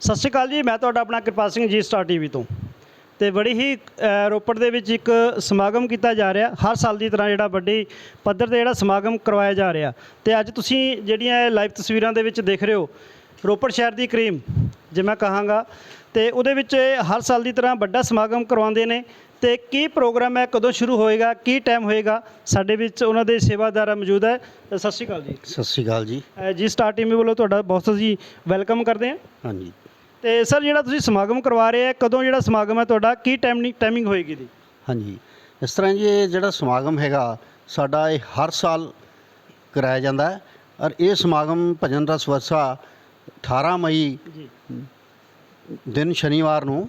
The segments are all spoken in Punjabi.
ਸਤਿ ਸ਼੍ਰੀ ਅਕਾਲ ਜੀ ਮੈਂ ਤੁਹਾਡਾ ਆਪਣਾ ਕਿਰਪਾਲ ਸਿੰਘ ਜੀ ਸਟਾਰ ਟੀਵੀ ਤੋਂ। ਤੇ ਬੜੀ ਹੀ ਰੋਪੜ ਦੇ ਵਿੱਚ ਇੱਕ ਸਮਾਗਮ ਕੀਤਾ ਜਾ ਰਿਹਾ ਹਰ ਸਾਲ ਦੀ ਤਰ੍ਹਾਂ ਜਿਹੜਾ ਵੱਡੀ ਪੱਧਰ ਤੇ ਜਿਹੜਾ ਸਮਾਗਮ ਕਰਵਾਇਆ ਜਾ ਰਿਹਾ। ਤੇ ਅੱਜ ਤੁਸੀਂ ਜਿਹੜੀਆਂ ਇਹ ਲਾਈਵ ਤਸਵੀਰਾਂ ਦੇ ਵਿੱਚ ਦੇਖ ਰਹੇ ਹੋ ਰੋਪੜ ਸ਼ਹਿਰ ਦੀ ਕਰੀਮ ਜੇ ਮੈਂ ਕਹਾਂਗਾ। ਤੇ ਉਹਦੇ ਵਿੱਚ ਹਰ ਸਾਲ ਦੀ ਤਰ੍ਹਾਂ ਵੱਡਾ ਸਮਾਗਮ ਕਰਵਾਉਂਦੇ ਨੇ। ਤੇ ਕੀ ਪ੍ਰੋਗਰਾਮ ਹੈ ਕਦੋਂ ਸ਼ੁਰੂ ਹੋਏਗਾ ਕੀ ਟਾਈਮ ਹੋਏਗਾ ਸਾਡੇ ਵਿੱਚ ਉਹਨਾਂ ਦੇ ਸੇਵਾਦਾਰ ਮੌਜੂਦ ਹੈ। ਸਤਿ ਸ਼੍ਰੀ ਅਕਾਲ ਜੀ। ਸਤਿ ਸ਼੍ਰੀ ਅਕਾਲ ਜੀ। ਜੀ ਸਟਾਰ ਟੀਵੀ ਵੱਲੋਂ ਤੁਹਾਡਾ ਬਹੁਤ ਜੀ ਵੈਲਕਮ ਕਰਦੇ ਹਾਂ। ਹਾਂਜੀ। ਤੇ ਸਰ ਜਿਹੜਾ ਤੁਸੀਂ ਸਮਾਗਮ ਕਰਵਾ ਰਹੇ ਆ ਕਦੋਂ ਜਿਹੜਾ ਸਮਾਗਮ ਹੈ ਤੁਹਾਡਾ? ਕੀ ਟਾਈਮਿੰਗ ਟਾਈਮਿੰਗ ਹੋਏਗੀ ਦੀ ਹਾਂਜੀ। ਇਸ ਤਰ੍ਹਾਂ ਜੀ ਇਹ ਜਿਹੜਾ ਸਮਾਗਮ ਹੈਗਾ ਸਾਡਾ ਇਹ ਹਰ ਸਾਲ ਕਰਾਇਆ ਜਾਂਦਾ ਹੈ। ਔਰ ਇਹ ਸਮਾਗਮ ਭਜਨ ਰਸ ਵਰਸਾ 18 ਮਈ ਜੀ। ਦਿਨ ਸ਼ਨੀਵਾਰ ਨੂੰ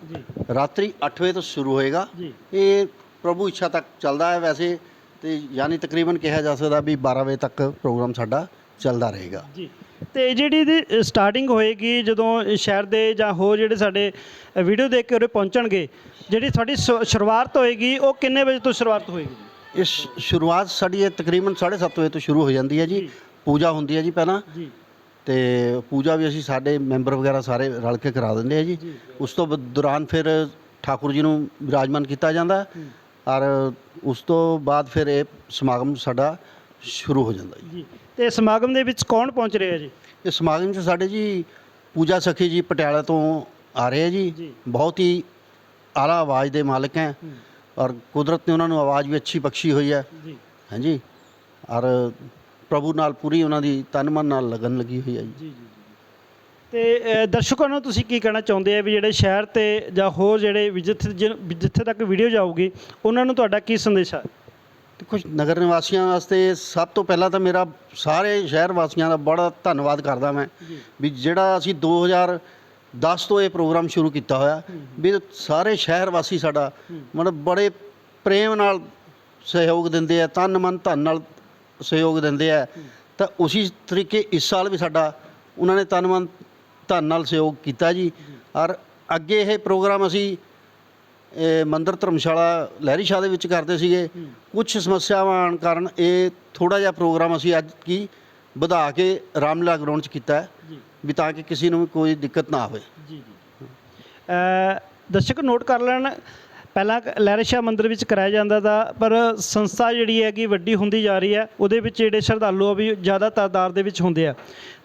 ਰਾਤਰੀ 8 ਵਜੇ ਤੋਂ ਸ਼ੁਰੂ ਹੋਏਗਾ। ਇਹ ਪ੍ਰਭੂ ਇੱਛਾ ਤੱਕ ਚੱਲਦਾ ਹੈ ਵੈਸੇ ਤੇ ਯਾਨੀ ਤਕਰੀਬਨ ਕਿਹਾ ਜਾ ਸਕਦਾ ਵੀ 12 ਵਜੇ ਤੱਕ ਪ੍ਰੋਗਰਾਮ ਸਾਡਾ ਚੱਲਦਾ ਰਹੇਗਾ। ਜੀ। ਤੇ ਜਿਹੜੀ ਦੀ ਸਟਾਰਟਿੰਗ ਹੋਏਗੀ ਜਦੋਂ ਸ਼ਹਿਰ ਦੇ ਜਾਂ ਹੋਰ ਜਿਹੜੇ ਸਾਡੇ ਵੀਡੀਓ ਦੇਖ ਕੇ ਉਰੇ ਪਹੁੰਚਣਗੇ ਜਿਹੜੀ ਤੁਹਾਡੀ ਸ਼ੁ- ਸ਼ੁਰੂਆਤ ਹੋਏਗੀ ਉਹ ਕਿੰਨੇ ਵਜੇ ਤੋਂ ਸ਼ੁਰੂਆਤ ਹੋਏਗੀ? ਇਸ ਸ਼ੁਰੂਆਤ ਸਾਡੀ ਇਹ ਤਕਰੀਬਨ 7:30 ਵਜੇ ਤੋਂ ਸ਼ੁਰੂ ਹੋ ਜਾਂਦੀ ਹੈ ਜੀ। ਪੂਜਾ ਹੁੰਦੀ ਹੈ ਜੀ ਪਹਿਲਾਂ। ਜੀ। ਤੇ ਪੂਜਾ ਵੀ ਅਸੀਂ ਸਾਡੇ ਮੈਂਬਰ ਵਗੈਰਾ ਸਾਰੇ ਰਲ ਕੇ ਕਰਾ ਦਿੰਦੇ ਆ ਜੀ। ਉਸ ਤੋਂ ਬ- ਦੌਰਾਨ ਫਿਰ ਠਾਕੁਰ ਜੀ ਨੂੰ ਵਿਰਾਜਮਾਨ ਕੀਤਾ ਜਾਂਦਾ। ਹੈ ਔਰ ਉਸ ਤੋਂ ਬਾਅਦ ਫਿਰ ਇਹ ਸਮਾਗਮ ਸਾਡਾ ਸ਼ੁਰੂ ਹੋ ਜਾਂਦਾ ਜੀ। ਤੇ ਸਮਾਗਮ ਦੇ ਵਿੱਚ ਕੌਣ ਪਹੁੰਚ ਰਿਹਾ ਜੀ? ਇਹ ਸਮਾਗਮ 'ਚ ਸਾਡੇ ਜੀ ਪੂਜਾ ਸਖੀ ਜੀ ਪਟਿਆਲਾ ਤੋਂ ਆ ਰਹੇ ਆ ਜੀ। ਬਹੁਤ ਹੀ ਆਲਾ ਆਵਾਜ਼ ਦੇ ਮਾਲਕ ਹੈ ਔਰ ਕੁਦਰਤ ਨੇ ਉਹਨਾਂ ਨੂੰ ਆਵਾਜ਼ ਵੀ ਅੱਛੀ ਬਖਸ਼ੀ ਹੋਈ ਹੈ। ਜੀ। ਹਾਂਜੀ। ਔਰ ਪ੍ਰਭੂ ਨਾਲ ਪੂਰੀ ਉਹਨਾਂ ਦੀ ਤਨ ਮਨ ਨਾਲ ਲਗਨ ਲੱਗੀ ਹੋਈ ਹੈ ਜੀ। ਜੀ ਤੇ ਦਰਸ਼ਕਾਂ ਨੂੰ ਤੁਸੀਂ ਕੀ ਕਹਿਣਾ ਚਾਹੁੰਦੇ ਆ ਵੀ ਜਿਹੜੇ ਸ਼ਹਿਰ ਤੇ ਜਾਂ ਹੋਰ ਜਿਹੜੇ ਜਿੱਥੇ ਜਿੱਥੇ ਤੱਕ ਵੀਡੀਓ ਜਾਊਗੀ ਉਹਨਾਂ ਨੂੰ ਤੁਹਾਡਾ ਕੀ ਸੰਦੇਸ਼ ਹੈ ਦੇਖੋ ਨਗਰ ਨਿਵਾਸੀਆਂ ਵਾਸਤੇ ਸਭ ਤੋਂ ਪਹਿਲਾਂ ਤਾਂ ਮੇਰਾ ਸਾਰੇ ਸ਼ਹਿਰ ਵਾਸੀਆਂ ਦਾ ਬੜਾ ਧੰਨਵਾਦ ਕਰਦਾ ਮੈਂ ਵੀ ਜਿਹੜਾ ਅਸੀਂ 2010 ਤੋਂ ਇਹ ਪ੍ਰੋਗਰਾਮ ਸ਼ੁਰੂ ਕੀਤਾ ਹੋਇਆ ਵੀ ਸਾਰੇ ਸ਼ਹਿਰ ਵਾਸੀ ਸਾਡਾ ਮਤਲਬ ਬੜੇ ਪ੍ਰੇਮ ਨਾਲ ਸਹਿਯੋਗ ਦਿੰਦੇ ਆ ਤਨ ਮਨ ਧਨ ਨਾਲ ਸਹਿਯੋਗ ਦਿੰਦੇ ਆ। ਤਾਂ ਉਸੇ ਤਰੀਕੇ ਇਸ ਸਾਲ ਵੀ ਸਾਡਾ ਉਹਨਾਂ ਨੇ ਤਨ ਮਨ ਧਨ ਨਾਲ ਸਹਿਯੋਗ ਕੀਤਾ ਜੀ। ਔਰ ਅੱਗੇ ਇਹ ਪ੍ਰੋਗਰਾਮ ਅਸੀਂ ਇਹ ਮੰਦਰ ਧਰਮਸ਼ਾਲਾ ਲਹਿਰੀ ਸ਼ਾਹ ਦੇ ਵਿੱਚ ਕਰਦੇ ਸੀਗੇ। ਕੁਝ ਸਮੱਸਿਆਵਾਂ ਆਉਣ ਕਾਰਨ ਇਹ ਥੋੜਾ ਜਿਹਾ ਪ੍ਰੋਗਰਾਮ ਅਸੀਂ ਅੱਜ ਕੀ ਵਧਾ ਕੇ ਰਾਮਲੀਲਾ ਗਰਾਊਂਡ 'ਚ ਕੀਤਾ ਹੈ ਵੀ ਤਾਂ ਕਿ ਕਿਸੇ ਨੂੰ ਵੀ ਕੋਈ ਦਿੱਕਤ ਨਾ ਆਵੇ। ਜੀ ਜੀ। ਅ, ਦਰਸ਼ਕ ਨੋਟ ਕਰ ਲੈਣ ਪਹਿਲਾਂ ਕ- ਲਹਿਰਾ ਸ਼ਾਹ ਮੰਦਿਰ ਵਿੱਚ ਕਰਾਇਆ ਜਾਂਦਾ ਤਾ, ਪਰ ਸੰਸਥਾ ਜਿਹੜੀ ਹੈਗੀ ਵੱਡੀ ਹੁੰਦੀ ਜਾ ਰਹੀ ਹੈ, ਉਹਦੇ ਵਿੱਚ ਜਿਹੜੇ ਸ਼ਰਧਾਲੂ ਆ ਵੀ ਜ਼ਿਆਦਾ ਤਾਦਾਦ ਦੇ ਵਿੱਚ ਹੁੰਦੇ ਆ।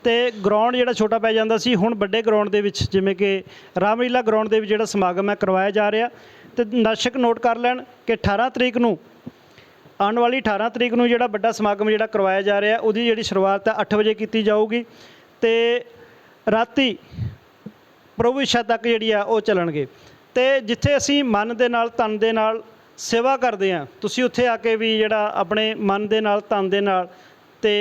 ਤੇ ਗਰਾਊਂਡ ਜਿਹੜਾ ਛੋਟਾ ਪੈ ਜਾਂਦਾ ਸੀ, ਹੁਣ ਵੱਡੇ ਗਰਾਊਂਡ ਦੇ ਵਿੱਚ, ਜਿਵੇਂ ਕਿ ਰਾਮਲੀਲਾ ਗਰਾਊਂਡ ਦੇ ਵਿੱਚ ਜਿਹੜਾ ਸਮਾਗਮ ਹੈ, ਕਰਵਾਇਆ ਜਾ ਰਿਹਾ। ਤੇ ਦਰਸ਼ਕ ਨੋਟ ਕਰ ਲੈਣ ਕਿ 18 ਤਰੀਕ ਨੂੰ, ਆਉਣ ਵਾਲੀ 18 ਤਰੀਕ ਨੂੰ ਜਿਹੜਾ ਵੱਡਾ ਸਮਾਗਮ ਜਿਹੜਾ ਕਰਵਾਇਆ ਜਾ ਰਿਹਾ, ਉਹਦੀ ਜਿਹੜੀ ਸ਼ੁਰੂਆਤ ਹੈ 8 ਵਜੇ ਕੀਤੀ ਜਾਊਗੀ। ਤੇ ਰਾਤੀ ਪ੍ਰਭੂ ਇੱਛਾ ਤੱਕ ਜਿਹੜੀ ਆ, ਉਹ ਚੱਲਣਗੇ। ਤੇ ਜਿੱਥੇ ਅਸੀਂ ਮਨ ਦੇ ਨਾਲ ਤਨ ਦੇ ਨਾਲ ਸੇਵਾ ਕਰਦੇ ਆ ਤੁਸੀਂ ਉੱਥੇ ਆ ਕੇ ਵੀ ਜਿਹੜਾ ਆਪਣੇ ਮਨ ਦੇ ਨਾਲ ਤਨ ਦੇ ਨਾਲ ਤੇ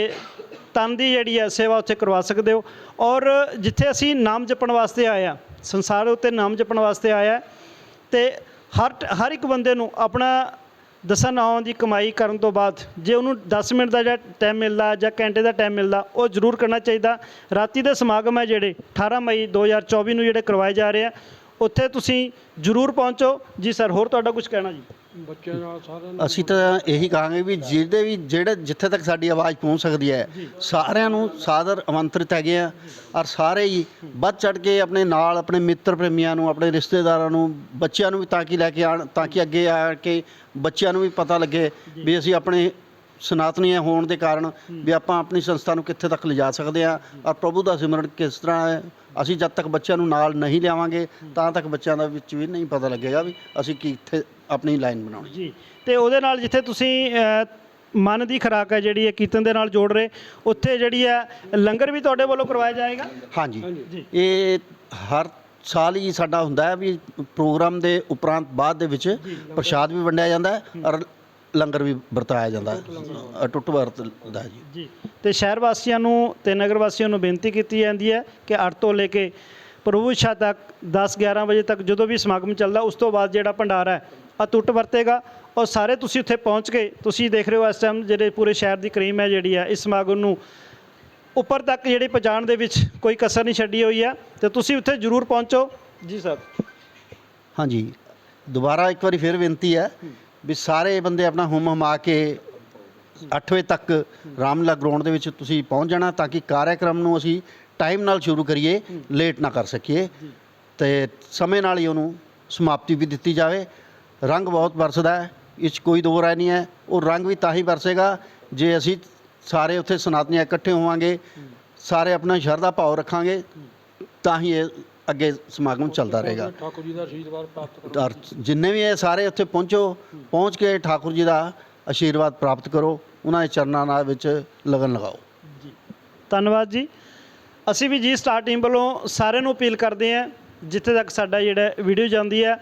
ਤਨ ਦੀ ਜਿਹੜੀ ਆ ਸੇਵਾ ਉੱਥੇ ਕਰਵਾ ਸਕਦੇ ਹੋ। ਔਰ ਜਿੱਥੇ ਅਸੀਂ ਨਾਮ ਜਪਣ ਵਾਸਤੇ ਆਏ ਆ ਸੰਸਾਰ ਉੱਤੇ ਨਾਮ ਜਪਣ ਵਾਸਤੇ ਆਇਆ ਤੇ ਹਰ ਹਰ ਇੱਕ ਬੰਦੇ ਨੂੰ ਆਪਣਾ ਦਸਾਂ ਨਾਵਾਂ ਦੀ ਕਮਾਈ ਕਰਨ ਤੋਂ ਬਾਅਦ ਜੇ ਉਹਨੂੰ 10 ਮਿੰਟ ਦਾ ਜਿਹੜਾ ਟਾਈਮ ਮਿਲਦਾ ਜਾਂ ਘੰਟੇ ਦਾ ਟਾਈਮ ਮਿਲਦਾ, ਉਹ ਜ਼ਰੂਰ ਕਰਨਾ ਚਾਹੀਦਾ। ਰਾਤੀ ਦੇ ਸਮਾਗਮ ਹੈ ਜਿਹੜੇ 18 ਮਈ 2024 ਨੂੰ ਜਿਹੜੇ ਕਰਵਾਏ ਜਾ ਰਹੇ ਆ ਉੱਥੇ ਤੁਸੀਂ ਜ਼ਰੂਰ ਪਹੁੰਚੋ। ਜੀ ਸਰ ਹੋਰ ਤੁਹਾਡਾ ਕੁਝ ਕਹਿਣਾ ਜੀ? ਬੱਚਿਆਂ ਨਾਲ ਸਾਰਿਆਂ ਅਸੀਂ ਤਾਂ ਇਹੀ ਕਹਾਂਗੇ ਵੀ ਜਿਹੜੇ ਵੀ ਜਿਹੜੇ ਜਿੱਥੇ ਤੱਕ ਸਾਡੀ ਆਵਾਜ਼ ਪਹੁੰਚ ਸਕਦੀ ਹੈ ਸਾਰਿਆਂ ਨੂੰ ਸਾਦਰ ਆਮੰਤਰਿਤ ਹੈਗੇ ਆ ਔਰ ਸਾਰੇ ਹੀ ਵੱਧ ਚੜ ਕੇ ਆਪਣੇ ਨਾਲ ਆਪਣੇ ਮਿੱਤਰ ਪ੍ਰੇਮੀਆਂ ਨੂੰ ਆਪਣੇ ਰਿਸ਼ਤੇਦਾਰਾਂ ਨੂੰ ਬੱਚਿਆਂ ਨੂੰ ਵੀ ਤਾਂ ਕਿ ਲੈ ਕੇ ਆਣ ਤਾਂ ਕਿ ਅੱਗੇ ਆ ਕੇ ਬੱਚਿਆਂ ਨੂੰ ਵੀ ਪਤਾ ਲੱਗੇ ਵੀ ਅਸੀਂ ਆਪਣੇ ਸਨਾਤਨੀ ਹੋਣ ਦੇ ਕਾਰਨ ਵੀ ਆਪਾਂ ਆਪਣੀ ਸੰਸਥਾ ਨੂੰ ਕਿੱਥੇ ਤੱਕ ਲਿਜਾ ਸਕਦੇ ਆ ਔਰ ਪ੍ਰਭੂ ਦਾ ਸਿਮਰਨ ਕਿਸ ਤਰ੍ਹਾਂ ਹੈ ਅਸੀਂ ਜਦ ਤੱਕ ਬੱਚਿਆਂ ਨੂੰ ਨਾਲ ਨਹੀਂ ਲਿਆਵਾਂਗੇ ਤਾਂ ਤੱਕ ਬੱਚਿਆਂ ਦਾ ਵਿੱਚ ਵੀ ਨਹੀਂ ਪਤਾ ਲੱਗੇਗਾ ਵੀ ਅਸੀਂ ਕਿੱਥੇ ਆਪਣੀ ਲਾਈਨ ਬਣਾਉਣੀ ਜੀ ਤੇ ਉਹਦੇ ਨਾਲ ਜਿੱਥੇ ਤੁਸੀਂ ਮਨ ਦੀ ਖੁਰਾਕ ਹੈ ਜਿਹੜੀ ਹੈ ਕੀਰਤਨ ਦੇ ਨਾਲ ਜੋੜ ਰਹੇ ਉੱਥੇ ਜਿਹੜੀ ਹੈ ਲੰਗਰ ਵੀ ਤੁਹਾਡੇ ਵੱਲੋਂ ਕਰਵਾਇਆ ਜਾਏਗਾ? ਹਾਂਜੀ। ਇਹ ਹਰ ਸਾਲ ਹੀ ਸਾਡਾ ਹੁੰਦਾ ਹੈ ਵੀ ਪ੍ਰੋਗਰਾਮ ਦੇ ਉਪਰੰਤ ਬਾਅਦ ਦੇ ਵਿੱਚ ਪ੍ਰਸ਼ਾਦ ਵੀ ਵੰਡਿਆ ਜਾਂਦਾ ਹੈ ਔਰ ਲੰਗਰ ਵੀ ਵਰਤਾਇਆ ਜਾਂਦਾ। ਹੈ ਅਟੁੱਟ ਵਰਤਦਾ ਹੈ ਜੀ। ਜੀ। ਤੇ ਸ਼ਹਿਰ ਵਾਸੀਆਂ ਨੂੰ ਤੇ ਨਗਰ ਵਾਸੀਆਂ ਨੂੰ ਬੇਨਤੀ ਕੀਤੀ ਜਾਂਦੀ ਹੈ ਕਿ 8 ਤੋਂ ਲੈ ਕੇ ਪ੍ਰਭੂ ਇੱਛਾ ਤੱਕ 10 11 ਵਜੇ ਤੱਕ ਜਦੋਂ ਵੀ ਸਮਾਗਮ ਚੱਲਦਾ ਉਸ ਤੋਂ ਬਾਅਦ ਜਿਹੜਾ ਭੰਡਾਰਾ ਹੈ ਅਟੁੱਟ ਵਰਤੇਗਾ। ਔਰ ਸਾਰੇ ਤੁਸੀਂ ਉੱਥੇ ਪਹੁੰਚ ਕੇ ਤੁਸੀਂ ਦੇਖ ਰਹੇ ਹੋ ਇਸ ਟਾਈਮ ਜਿਹੜੇ ਪੂਰੇ ਸ਼ਹਿਰ ਦੀ ਕਰੀਮ ਹੈ ਜਿਹੜੀ ਹੈ ਇਸ ਸਮਾਗਮ ਨੂੰ ਉੱਪਰ ਤੱਕ ਜਿਹੜੀ ਪਹੁੰਚਾਉਣ ਦੇ ਵਿੱਚ ਕੋਈ ਕਸਰ ਨਹੀਂ ਛੱਡੀ ਹੋਈ ਹੈ। ਤੇ ਤੁਸੀਂ ਉੱਥੇ ਜ਼ਰੂਰ ਪਹੁੰਚੋ। ਜੀ ਸਰ। ਹਾਂਜੀ। ਦੁਬਾਰਾ ਇੱਕ ਵਾਰੀ ਫਿਰ ਬੇਨਤੀ ਹੈ ਵੀ ਸਾਰੇ ਬੰਦੇ ਆਪਣਾ ਹੁਮ ਹਮਾ ਕੇ 8 ਵਜੇ ਤੱਕ ਰਾਮਲਾ ਗਰਾਊਂਡ ਦੇ ਵਿੱਚ ਤੁਸੀਂ ਪਹੁੰਚ ਜਾਣਾ ਤਾਂ ਕਿ ਕਾਰਿਆਕਰਮ ਨੂੰ ਅਸੀਂ ਟਾਈਮ ਨਾਲ ਸ਼ੁਰੂ ਕਰੀਏ, ਲੇਟ ਨਾ ਕਰ ਸਕੀਏ। ਤੇ ਸਮੇਂ ਨਾਲ ਹੀ ਉਹਨੂੰ ਸਮਾਪਤੀ ਵੀ ਦਿੱਤੀ ਜਾਵੇ। ਰੰਗ ਬਹੁਤ ਵਰਸਦਾ ਹੈ ਇਹ 'ਚ ਕੋਈ ਦੋ ਰਾਏ ਨਹੀਂ ਹੈ। ਉਹ ਰੰਗ ਵੀ ਤਾਂ ਹੀ ਵਰਸੇਗਾ, ਜੇ ਅਸੀਂ ਸਾਰੇ ਉੱਥੇ ਸਨਾਤਨੀਆਂ ਇਕੱਠੇ ਹੋਵਾਂਗੇ, ਸਾਰੇ ਆਪਣਾ ਸ਼ਰਧਾ ਭਾਵ ਰੱਖਾਂਗੇ, ਤਾਂ ਹੀ ਇਹ ਅੱਗੇ ਸਮਾਗਮ ਚੱਲਦਾ ਰਹੇਗਾ। ਠਾਕੁਰ ਜੀ ਦਾ ਆਸ਼ੀਰਵਾਦ ਪ੍ਰਾਪਤ ਕਰੋ। ਔਰ ਜਿੰਨੇ ਵੀ ਇਹ ਸਾਰੇ ਉੱਥੇ ਪਹੁੰਚੋ ਪਹੁੰਚ ਕੇ ਠਾਕੁਰ ਜੀ ਦਾ ਆਸ਼ੀਰਵਾਦ ਪ੍ਰਾਪਤ ਕਰੋ ਉਹਨਾਂ ਦੇ ਚਰਨਾਂ ਨਾਲ ਵਿੱਚ ਲਗਨ ਲਗਾਓ। ਧੰਨਵਾਦ ਜੀ। ਅਸੀਂ ਵੀ ਜੀ ਸਟਾਰ ਟੀਮ ਵੱਲੋਂ ਸਾਰਿਆਂ ਨੂੰ ਅਪੀਲ ਕਰਦੇ ਹਾਂ ਜਿੱਥੇ ਤੱਕ ਸਾਡਾ ਜਿਹੜਾ ਵੀਡੀਓ ਜਾਂਦੀ ਹੈ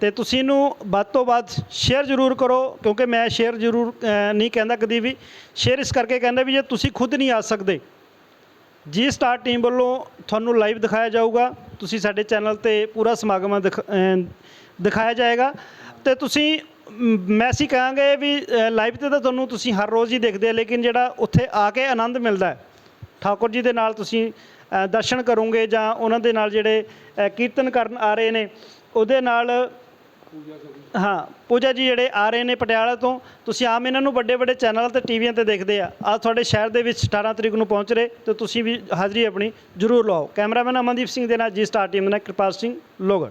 ਤੇ ਤੁਸੀਂ ਇਹਨੂੰ ਵੱਧ ਤੋਂ ਵੱਧ ਸ਼ੇਅਰ ਜ਼ਰੂਰ ਕਰੋ ਕਿਉਂਕਿ ਮੈਂ ਸ਼ੇਅਰ ਜ਼ਰੂਰ ਅ, ਨਹੀਂ ਕਹਿੰਦਾ ਕਦੀ ਵੀ। ਸ਼ੇਅਰ ਇਸ ਕਰਕੇ ਕਹਿੰਦਾ ਵੀ ਜੇ ਤੁਸੀਂ ਖੁਦ ਨਹੀਂ ਆ ਸਕਦੇ ਜੀ ਸਟਾਰ ਟੀਮ ਵੱਲੋਂ ਤੁਹਾਨੂੰ ਲਾਈਵ ਦਿਖਾਇਆ ਜਾਊਗਾ। ਤੁਸੀਂ ਸਾਡੇ ਚੈਨਲ ਤੇ ਪੂਰਾ ਸਮਾਗਮ ਦਿਖ- ਦਿਖਾਇਆ ਜਾਏਗਾ। ਤੇ ਤੁਸੀਂ ਮੈਂ ਅਸੀਂ ਕਹਾਂਗੇ ਵੀ ਲਾਈਵ ਤੇ ਤਾਂ ਤੁਹਾਨੂੰ ਤੁਸੀਂ ਹਰ ਰੋਜ਼ ਹੀ ਦੇਖਦੇ ਆ, ਲੇਕਿਨ ਜਿਹੜਾ ਉੱਥੇ ਆ ਕੇ ਆਨੰਦ ਮਿਲਦਾ ਹੈ, ਠਾਕੁਰ ਜੀ ਦੇ ਨਾਲ ਤੁਸੀਂ ਦਰਸ਼ਨ ਕਰੋਗੇ ਜਾਂ ਉਹਨਾਂ ਦੇ ਨਾਲ ਜਿਹੜੇ ਕੀਰਤਨ ਕਰਨ ਆ ਰਹੇ ਨੇ, ਉਹਦੇ ਨਾਲ ਹਾਂ, ਪੂਜਾ ਜੀ ਜਿਹੜੇ ਆ ਰਹੇ ਨੇ ਪਟਿਆਲਾ ਤੋਂ, ਤੁਸੀਂ ਆਮ ਇਹਨਾਂ ਨੂੰ ਵੱਡੇ ਵੱਡੇ ਚੈਨਲ ਤੇ ਟੀਵੀਆਂ ਤੇ ਦੇਖਦੇ ਆ। ਆ ਤੁਹਾਡੇ ਸ਼ਹਿਰ ਦੇ ਵਿੱਚ 18 ਤਰੀਕ ਨੂੰ ਪਹੁੰਚ ਰਹੇ, ਤੇ ਤੁਸੀਂ ਵੀ ਹਾਜ਼ਰੀ ਆਪਣੀ ਜ਼ਰੂਰ ਲਵਾਓ ਕੈਮਰਾਮੈਨ ਅਮਨਦੀਪ ਸਿੰਘ ਦੇ ਨਾਲ ਜੀ ਸਟਾਰ ਟੀਮ ਦੇ ਨਾਲ ਕਿਰਪਾਲ ਸਿੰਘ ਲੋਗੜ